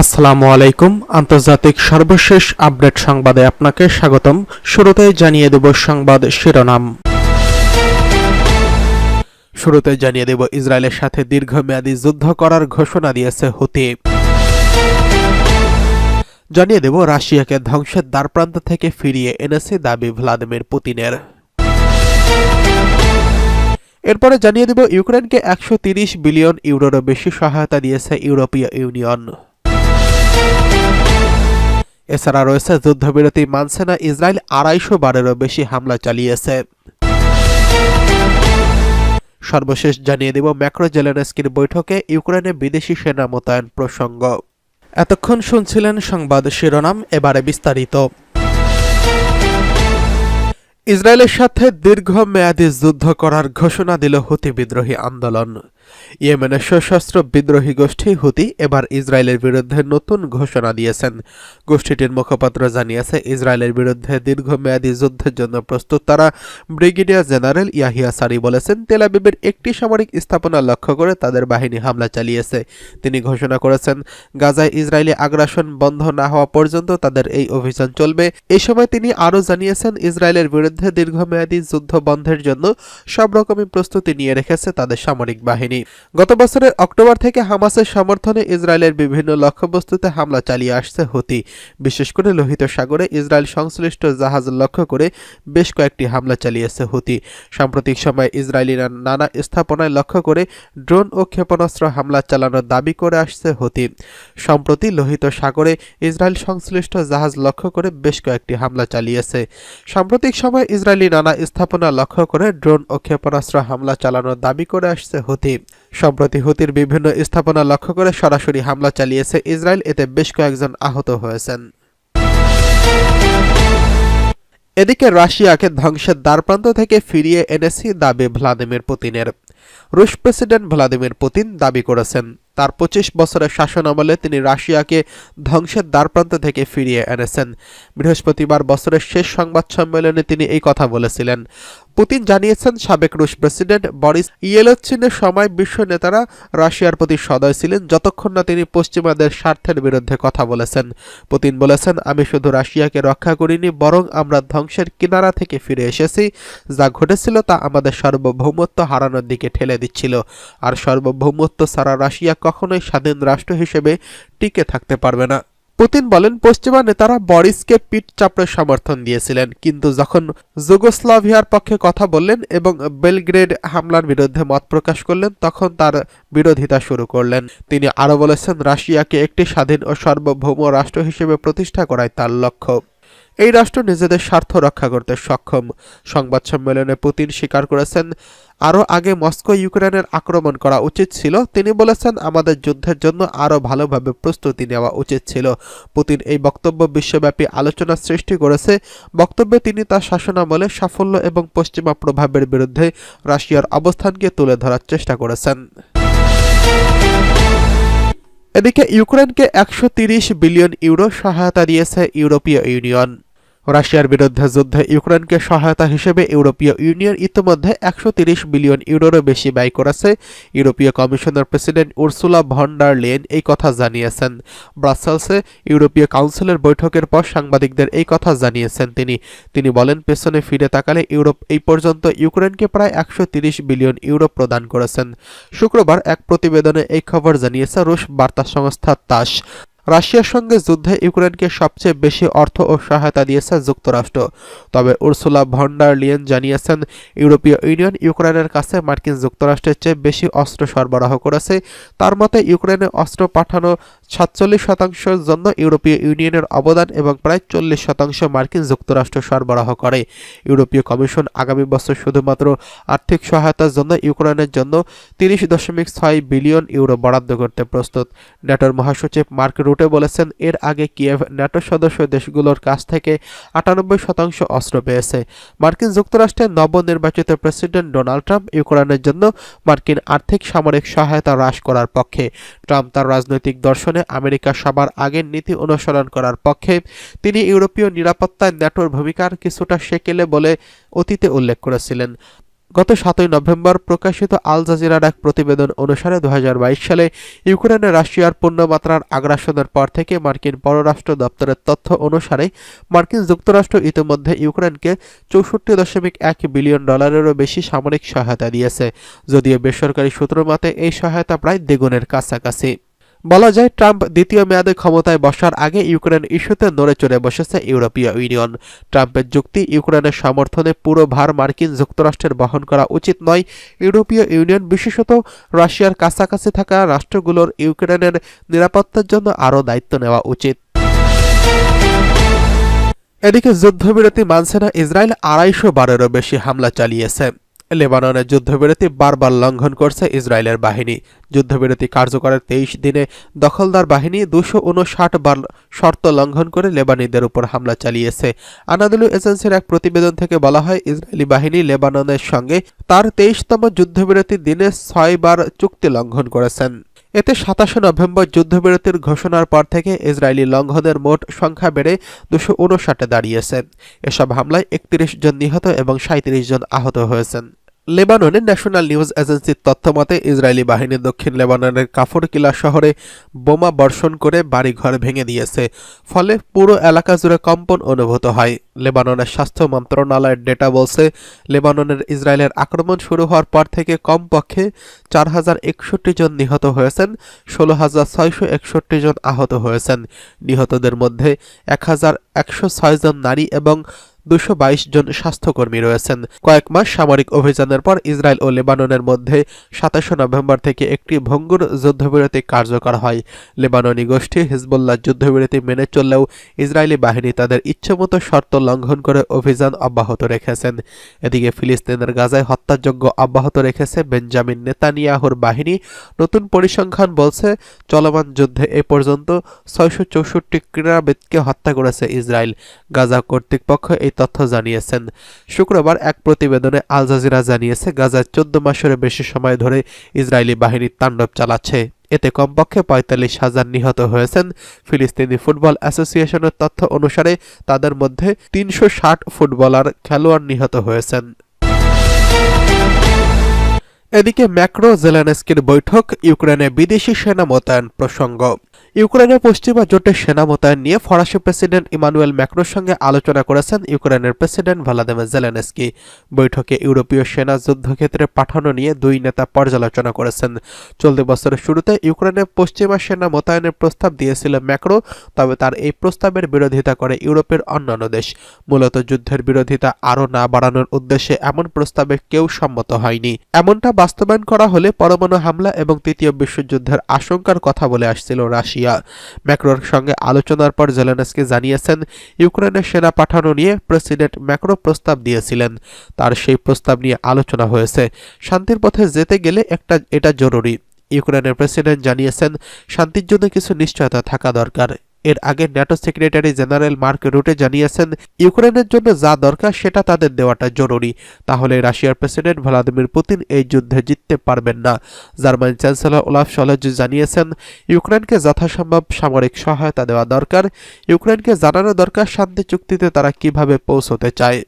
আসসালামু আলাইকুম। আন্তর্জাতিক সর্বশেষ আপডেট সংবাদে আপনাকে স্বাগতম। শুরুতে জানিয়ে দেব সংবাদ শিরোনাম। শুরুতে জানিয়ে দেব ইসরায়েলের সাথে দীর্ঘমেয়াদী যুদ্ধ করার ঘোষণা দিয়েছে হুতি। জানিয়ে দেব, রাশিয়াকে ধ্বংসের দ্বারপ্রান্ত থেকে ফিরিয়ে এনেছে দাবি ভ্লাদিমির পুতিনের। এরপরে জানিয়ে দেব ইউক্রেনকে একশো বিলিয়ন ইউরোরও বেশি সহায়তা দিয়েছে ইউরোপীয় ইউনিয়ন। এছাড়া রয়েছে যুদ্ধবিরতি মানছে না, ইসরায়েল আড়াইশো বারেরও বেশি হামলা চালিয়েছে। সর্বশেষ জানিয়ে দেব ম্যাক্রো জেলেনস্কির বৈঠকে ইউক্রেনে বিদেশি সেনা মোতায়েন প্রসঙ্গ। এতক্ষণ শুনছিলেন সংবাদ শিরোনাম, এবারে বিস্তারিত। ইসরায়েলের সাথে দীর্ঘ দীর্ঘমেয়াদী যুদ্ধ করার ঘোষণা দিল হুতি বিদ্রোহী আন্দোলন। ইয়েমেনের সশস্ত্র বিদ্রোহী গোষ্ঠী হুতি এবার ইসরায়েলের বিরুদ্ধে নতুন ঘোষণা দিয়েছেন। গোষ্ঠীটির মুখপাত্র জানিয়েছে, ইসরায়েলের বিরুদ্ধে দীর্ঘমেয়াদী যুদ্ধের জন্য প্রস্তুত তারা ব্রিগেডিয়ার জেনারেল ইয়াহিয়া সারি বলেছেন তেলাবিবের একটি সামরিক স্থাপনা লক্ষ্য করে তাদের বাহিনী হামলা চালিয়েছে। তিনি ঘোষণা করেছেন, গাজায় ইসরায়েলি আগ্রাসন বন্ধ না হওয়া পর্যন্ত তাদের এই অভিযান চলবে। এ সময় তিনি আরও জানিয়েছেন, ইসরায়েলের বিরুদ্ধে দীর্ঘমেয়াদী যুদ্ধ বন্ধের জন্য সব রকমই প্রস্তুতি নিয়ে রেখেছে তাদের সামরিক বাহিনী। গত বছরের অক্টোবর থেকে হামাসের সমর্থনে ইসরায়েলের বিভিন্ন লক্ষ্যবস্তুতে হামলা চালিয়ে আসছে হুতি। বিশেষ করে লোহিত সাগরে ইসরায়েল সংশ্লিষ্ট জাহাজ লক্ষ্য করে বেশ কয়েকটি হামলা চালিয়েছে হুতি। সাম্প্রতিক সময়ে ইসরায়েলিরা নানা স্থাপনায় লক্ষ্য করে ড্রোন ও ক্ষেপণাস্ত্র হামলা চালানোর দাবি করে আসছে হুতি। সম্প্রতি লোহিত সাগরে ইসরায়েল সংশ্লিষ্ট জাহাজ লক্ষ্য করে বেশ কয়েকটি হামলা চালিয়েছে। সাম্প্রতিক সময়ে ইসরায়েলি নানা স্থাপনা লক্ষ্য করে ড্রোন ও ক্ষেপণাস্ত্র হামলা চালানোর দাবি করে আসছে হুতি। সম্প্রতি হুতির বিভিন্ন স্থাপনা লক্ষ্য করে সরাসরি হামলা চালিয়েছে ইসরায়েল, এতে বেশ কয়েকজন আহত হয়েছেন। এদিকে রাশিয়াকে ধ্বংসের দ্বারপ্রান্ত থেকে ফিরিয়ে এনেছি দাবি ভ্লাদিমির পুতিনের। রুশ প্রেসিডেন্ট ভ্লাদিমির পুতিন দাবি করেছেন তার পঁচিশ বছরের শাসন আমলে তিনি রাশিয়াকে ধ্বংসের দ্বারপ্রান্ত থেকে ফিরিয়ে এনেছেন। বৃহস্পতিবার বছরের শেষ সংবাদ সম্মেলনে তিনি এই কথা বলেছিলেন। পুতিন জানিয়েছেন, সাবেক রুশ প্রেসিডেন্ট বরিস ইয়েলচিনের সময় বিশ্ব নেতারা রাশিয়ার প্রতি সদয় ছিলেন, যতক্ষণ না তিনি পশ্চিমাদের স্বার্থের বিরুদ্ধে কথা বলেছেন। পুতিন বলেছেন, আমি শুধু রাশিয়াকে রক্ষা করিনি, বরং আমরা ধ্বংসের কিনারা থেকে ফিরে এসেছি। যা ঘটেছিল তা আমাদের সার্বভৌমত্ব হারানোর দিকে ঠেলে দিচ্ছিল। আর সার্বভৌমত্ব ছাড়া রাশিয়া কখনোই স্বাধীন রাষ্ট্র হিসেবে টিকে থাকতে পারবে না। পুতিন বলেন, পশ্চিমা নেতারা বরিসকে পিঠ চাপড়ে সমর্থন দিয়েছিলেন, কিন্তু যখন যুগোস্লাভিয়ার পক্ষে কথা বললেন এবং বেলগ্রেড হামলার বিরুদ্ধে মত প্রকাশ করলেন, তখন তার বিরোধিতা শুরু করলেন। তিনি আরও বলেছেন, রাশিয়াকে একটি স্বাধীন ও সার্বভৌম রাষ্ট্র হিসেবে প্রতিষ্ঠা করাই তার লক্ষ্য। এই রাষ্ট্র নিজেদের স্বার্থ রক্ষা করতে সক্ষম। সংবাদ সম্মেলনে পুতিন স্বীকার করেছেন, আরও আগে মস্কো ইউক্রেনের আক্রমণ করা উচিত ছিল। তিনি বলেছেন, আমাদের যুদ্ধের জন্য আরও ভালোভাবে প্রস্তুতি নেওয়া উচিত ছিল। পুতিন এই বক্তব্য বিশ্বব্যাপী আলোচনা সৃষ্টি করেছে। বক্তব্যে তিনি তার শাসনামলে সাফল্য এবং পশ্চিমা প্রভাবের বিরুদ্ধে রাশিয়ার অবস্থানকে তুলে ধরার চেষ্টা করেছেন। এদিকে ইউক্রেনকে একশো বিলিয়ন ইউরো সহায়তা দিয়েছে ইউরোপীয় ইউনিয়ন। রাশিয়ার বিরুদ্ধে যুদ্ধে ইউক্রেনকে সহায়তা হিসেবে ইউরোপীয় ইউনিয়ন ইতিমধ্যে একশো বিলিয়ন ইউরোরও বেশি ব্যয় করেছে। ইউরোপীয় কমিশনের প্রেসিডেন্ট উর্সুলা ভন্ডার লেন এই কথা জানিয়েছেন। ব্রাসেলসে ইউরোপীয় কাউন্সিলের বৈঠকের পর সাংবাদিকদের এই কথা জানিয়েছেন তিনি। তিনি বলেন, পেছনে ফিরে তাকালে ইউরোপ এই পর্যন্ত ইউক্রেনকে প্রায় একশো বিলিয়ন ইউরো প্রদান করেছেন। শুক্রবার এক প্রতিবেদনে এই খবর জানিয়েছে রুশ বার্তা সংস্থা তাস। রাশিয়ার সঙ্গে যুদ্ধে ইউক্রেনকে সবচেয়ে বেশি অর্থ ও সহায়তা দিয়েছে যুক্তরাষ্ট্র। তবে উর্সুলা ভন্ডার লিয়েন জানিয়েছেন, ইউরোপীয় ইউনিয়ন ইউক্রেনের কাছে মার্কিন যুক্তরাষ্ট্রের চেয়ে বেশি অস্ত্র সরবরাহ করেছে। তার মতে, ইউক্রেনে অস্ত্র পাঠানো সাতচল্লিশ শতাংশের জন্য ইউরোপীয় ইউনিয়নের অবদান এবং প্রায় চল্লিশ শতাংশ মার্কিন যুক্তরাষ্ট্র সরবরাহ করে। ইউরোপীয় কমিশন আগামী বছর শুধুমাত্র আর্থিক সহায়তার জন্য ইউক্রেনের জন্য তিরিশ দশমিক ছয় বিলিয়ন ইউরো বরাদ্দ করতে প্রস্তুত। ন্যাটোর মহাসচিব মার্ক রুটে বলেছেন, এর আগে কিয়েভ ন্যাটো সদস্য দেশগুলোর কাছ থেকে আটানব্বই শতাংশ অস্ত্র পেয়েছে। মার্কিন যুক্তরাষ্ট্রের নবনির্বাচিত প্রেসিডেন্ট ডোনাল্ড ট্রাম্প ইউক্রেনের জন্য মার্কিন আর্থিক সামরিক সহায়তা হ্রাস করার পক্ষে। ট্রাম্প তার রাজনৈতিক দর্শনে আমেরিকা সবার আগের নীতি অনুসরণ করার পক্ষে তিনি ইউরোপীয় নিরাপত্তায় ন্যাটোর ভূমিকার কিছুটা সেকেলে বলে অতীতে উল্লেখ করেছিলেন। গত সাতই নভেম্বর প্রকাশিত আল জাজিরার এক প্রতিবেদন অনুসারে দু হাজার বাইশ সালে ইউক্রেনে রাশিয়ার পূর্ণমাত্রার আগ্রাসনের পর থেকে মার্কিন পররাষ্ট্র দপ্তরের তথ্য অনুসারে মার্কিন যুক্তরাষ্ট্র ইতিমধ্যে ইউক্রেনকে চৌষট্টি দশমিক এক বিলিয়ন ডলারেরও বেশি সামরিক সহায়তা দিয়েছে, যদিও বেসরকারি সূত্র মতে এই সহায়তা প্রায় দ্বিগুণের কাছাকাছি। বলা যায়, ট্রাম্প দ্বিতীয় মেয়াদে ক্ষমতায় বসার আগে ইউক্রেন ইস্যুতে নড়ে চড়ে বসেছে ইউরোপীয় ইউনিয়ন। ট্রাম্পের যুক্তি, ইউক্রেনের সমর্থনে পুরো ভার মার্কিন যুক্তরাষ্ট্রের বহন করা উচিত নয়। ইউরোপীয় ইউনিয়ন, বিশেষত রাশিয়ার কাছাকাছি থাকা রাষ্ট্রগুলোর ইউক্রেনের নিরাপত্তার জন্য আরও দায়িত্ব নেওয়া উচিত। এদিকে যুদ্ধবিরতি মানছে না, ইসরায়েল আড়াইশো বারেরও বেশি হামলা চালিয়েছে। লেবাননের যুদ্ধবিরতি বারবার লঙ্ঘন করছে ইসরায়েলের বাহিনী। যুদ্ধবিরতি কার্যকরের তেইশ দিনে দখলদার বাহিনী দুশো বার শর্ত লঙ্ঘন করে লেবানিদের উপর হামলা চালিয়েছে। আনাদুলু এজেন্সির এক প্রতিবেদন থেকে বলা হয়, ইসরায়েলি বাহিনী লেবাননের সঙ্গে তার তেইশতম যুদ্ধবিরতির দিনে ছয়বার চুক্তি লঙ্ঘন করেছেন। এতে সাতাশে নভেম্বর যুদ্ধবিরতির ঘোষণার পর থেকে ইসরায়েলি লঙ্ঘনের মোট সংখ্যা বেড়ে দুশো উনষাটে দাঁড়িয়েছে। এসব হামলায় একত্রিশ জন নিহত এবং সাঁত্রিশ জন আহত হয়েছেন। লেবাননের ন্যাশনাল নিউজ এজেন্সির তথ্যমতে, ইসরায়েলি বাহিনী দক্ষিণ লেবাননের কাফর কিলা শহরে বোমা বর্ষণ করে বাড়িঘর ভেঙে দিয়েছে। ফলে পুরো এলাকা জুড়ে কম্পন অনুভূত হয়। লেবাননের স্বাস্থ্য মন্ত্রণালয়ের ডেটা বলছে, লেবাননের ইসরায়েলের আক্রমণ শুরু হওয়ার পর থেকে কমপক্ষে চার হাজার একষট্টি জন নিহত হয়েছেন, ষোলো হাজার ছয়শো একষট্টি জন আহত হয়েছেন। নিহতদের মধ্যে এক হাজার একশো ছয় জন নারী এবং দুশো জন স্বাস্থ্যকর্মী রয়েছেন। কয়েক মাস সামরিক অভিযানের পর ইসরায়েল ও লেবাননের মধ্যে সাতাশে নভেম্বর থেকে একটি ভঙ্গুর যুদ্ধবিরতি কার্যকর হয়। লেবাননি গোষ্ঠী হিজবুল্লাহ যুদ্ধবিরতি মেনে চললেও ইসরায়েলি বাহিনী তাদের ইচ্ছেমতো শর্ত লঙ্ঘন করে অভিযান অব্যাহত রেখেছেন। এদিকে ফিলিস্তিনের গাজায় হত্যাযজ্ঞ অব্যাহত রেখেছে বেঞ্জামিন নেতানিয়াহুর বাহিনী। নতুন পরিসংখ্যান বলছে, চলমান যুদ্ধে এ পর্যন্ত ছয়শো চৌষট্টি ক্রীড়াবিদকে হত্যা করেছে ইসরায়েল। গাজা কর্তৃপক্ষ এই তথ্য জানিয়েছেন। শুক্রবার এক প্রতিবেদনে আল জাজিরা জানিয়েছে গাজায় চোদ্দ মাসের বেশি সময় ধরে ইসরায়েলি বাহিনী তাণ্ডব চালাচ্ছে। এতে কমপক্ষে পঁয়তাল্লিশ হাজার নিহত হয়েছেন। ফিলিস্তিনি ফুটবল অ্যাসোসিয়েশনের তথ্য অনুসারে তাদের মধ্যে তিনশো ষাট ফুটবলার খেলোয়াড় নিহত হয়েছেন। এদিকে ম্যাক্রো জেলেনস্কির বৈঠক, ইউক্রেনে বিদেশি সেনা মোতায়েন প্রসঙ্গ। ইউক্রেনের পশ্চিমা জোটের সেনা মোতায়েন নিয়ে ফরাসি প্রেসিডেন্ট ইমানুয়েল ম্যাক্রোর সঙ্গে আলোচনা করেছেন ইউক্রেনের প্রেসিডেন্ট ভ্লাদিমির জেলেনস্কি। বৈঠকে ইউরোপীয় সেনা যুদ্ধক্ষেত্রে পাঠানো নিয়ে দুই নেতা পর্যালোচনা করেছেন। চলতি বছরের শুরুতে ইউক্রেনের পশ্চিমা সেনা মোতায়েনের প্রস্তাব দিয়েছিল ম্যাক্রো, তবে তার এই প্রস্তাবের বিরোধিতা করে ইউরোপের অন্যান্য দেশ। মূলত যুদ্ধের বিরোধিতা আরও না বাড়ানোর উদ্দেশ্যে এমন প্রস্তাবে কেউ সম্মত হয়নি। এমনটা বাস্তবায়ন করা হলে পরমাণু হামলা এবং তৃতীয় বিশ্বযুদ্ধের আশঙ্কার কথা বলে আসছিল রাশিয়া। ম্যাক্রোর সঙ্গে আলোচনার পর জেলেনস্কি জানিয়েছেন ইউক্রেনের সেনা পাঠানো নিয়ে প্রেসিডেন্ট ম্যাক্রো প্রস্তাব দিয়েছিলেন। তার সেই প্রস্তাব নিয়ে আলোচনা হয়েছে। শান্তির পথে যেতে গেলে একটা, এটা জরুরি। ইউক্রেনের প্রেসিডেন্ট জানিয়েছেন, শান্তির জন্য কিছু নিশ্চয়তা থাকা দরকার। এর আগে ন্যাটো সেক্রেটারি জেনারেল মার্ক রুটে জানিয়েছেন, ইউক্রেনের জন্য যা দরকার সেটা তাদের দেওয়াটা জরুরি। তাহলে রাশিয়ার প্রেসিডেন্ট ভ্লাদিমির পুতিন এই যুদ্ধে জিততে পারবেন না। জার্মানি চ্যান্সেলর ওলাফ সলজ জানিয়েছেন, ইউক্রেনকে যথাসম্ভব সামরিক সহায়তা দেওয়া দরকার। ইউক্রেনকে জানানো দরকার শান্তি চুক্তিতে তারা কীভাবে পৌঁছতে চায়।